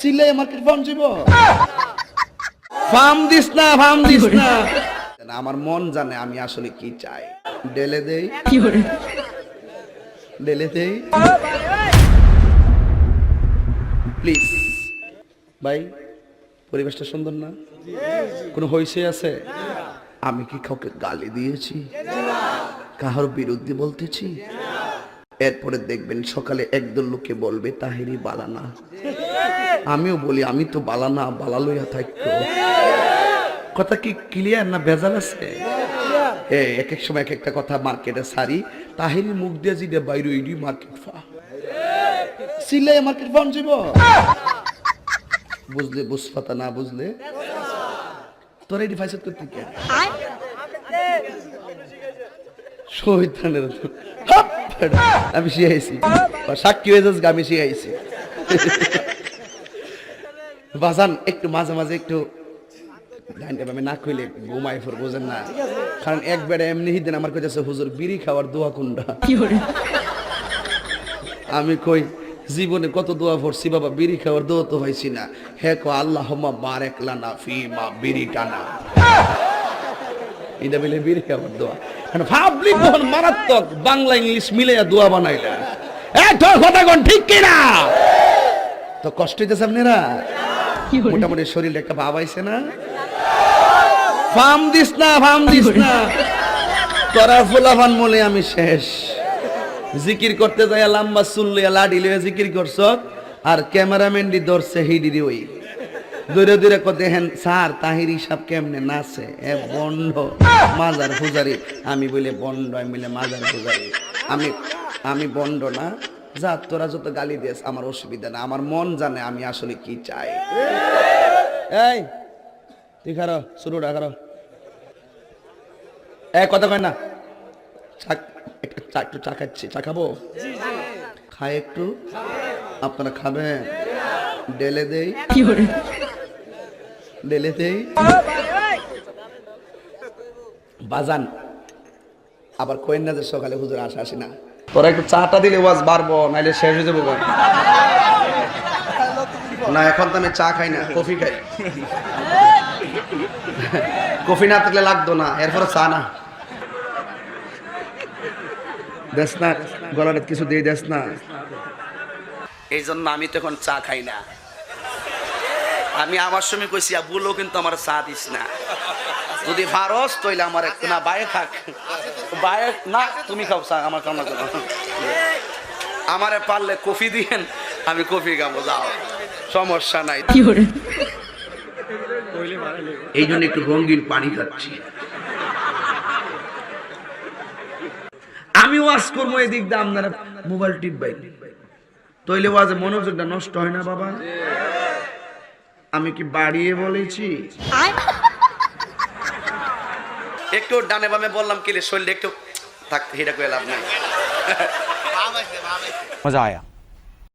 সিলে মার্কেট ফার্ম যাব ফার্ম দিস না ফার্ম দিস না। আমার মন জানে আমি আসলে কি চাই। ডেলে দেই। ডেলে দেই। প্লিজ ভাই পরিবেশটা সুন্দর না? কোনো হইসে আছে? আমি কি কাউকে গালি দিয়েছি? কাহার বিরুদ্ধে বলতেছি? এরপরে দেখবেন সকালে একদল লোকে বলবে তাহেরি বালানা আমিও বলি, আমি তো বালা না, বালা লইয়া থাকতো। কথা কি ক্লিয়ার না ভেজাল আছে? এক এক সময় এক একটা কথা মার্কেটে সারি তাহেরি মুখ দিয়ে জিদে বাইরে ইডি মার্কেট ফা। সিলে মার্কেট ফার্ম যাব বুঝলে, বুঝপাতা না বুঝলে? তোরা এটি ফাইসত করতে কে শহীদানের আমি শিখাইছি সাক্ষী হয়ে যাস আমি শিখাইছি বাজান একটু মাঝে মাঝে একটু ডাইনটা আমি না কইলে ঘুমাই ফোর বোঝেন না। কারণ একবারে এমনি হিদিন আমার কাছে হুজুর বিড়ি খাওয়ার দোয়া কুন্ডা আমি কই জীবনে কত দোয়া পড়ছি বাবা বিড়ি খাওয়ার দোয়া তো হয়েছি না। হে কো আল্লাহ বারেক লানা ফি মা বিড়ি টানা এটা মিলে বিড়ি খাওয়ার দোয়া। কারণ তখন মারাত্মক বাংলা ইংলিশ মিলে দোয়া বানাইলা এ তোর কথা কোন ঠিক কিনা? তো কষ্ট হইতেছে আপনারা? মোটামুটি শরীরে একটা ভাব আইছে না? ফার্ম দিস না ফাম দিস না। তোরা ফুলাফান মলে আমি শেষ। জিকির করতে যাই লাম্বা চুল্লিয়া লাডি লইয়া জিকির করছ, আর ক্যামেরাম্যান দি ধরছে হিডিরি ওই। দূরে দূরে কত দেখেন, স্যার, তাহির হিসাব কেমনে নাচে? এ বন্ড, মাজার পূজারি। আমি বলে, বন্ড, আমি বলে, মাজার পূজারি। আমি আমি বন্ড না। যা তোরা যত গালি দিস আমার অসুবিধা না আমার মন জানে আমি আসলে কি চাই। এই তুই খারো শুরুটা খারো। এ কথা কয় না। একটু চা খাচ্ছি চা খাব? খাই একটু। আপনারা খাবেন। ডেলে দেই। ডেলে দেই। বাজান আবার কইন না যে সকালে হুজুর আসা আসি না। তোরা একটু চাটা দিলে ওয়াজ বাড়বো নাইলে শেষ হয়ে যাব না এখন তো আমি চা খাই না কফি খাই। কফি না থাকলে লাগতো না এরপরে চা না। দেশ না গলাটা কিছু দিয়ে দেস না। এই জন্য আমি তখন চা খাই না। আমি আমার সময় কইছি বলো কিন্তু আমার চা দিস না। যদি ফারস তইলে আমার একটু না বায়ে থাক। বায়ে না তুমি খাও চা আমার কামনা করো। আমারে পারলে কফি দিয়েন আমি কফি খাব যাও। সমস্যা নাই। এই জন্য একটু রঙিন পানি খাচ্ছি। আমি ওয়াজ করব এদিক দিয়ে আপনারা মোবাইল টিপবাই তৈলে ওয়াজে মনোযোগটা নষ্ট হয় না বাবা। আমি কি বাড়িয়ে বলেছি? একটু ডানে বামে বললাম কি শরীরে একটু থাকতে হিরা কয়ে লাভ নাই। মজা আয়া।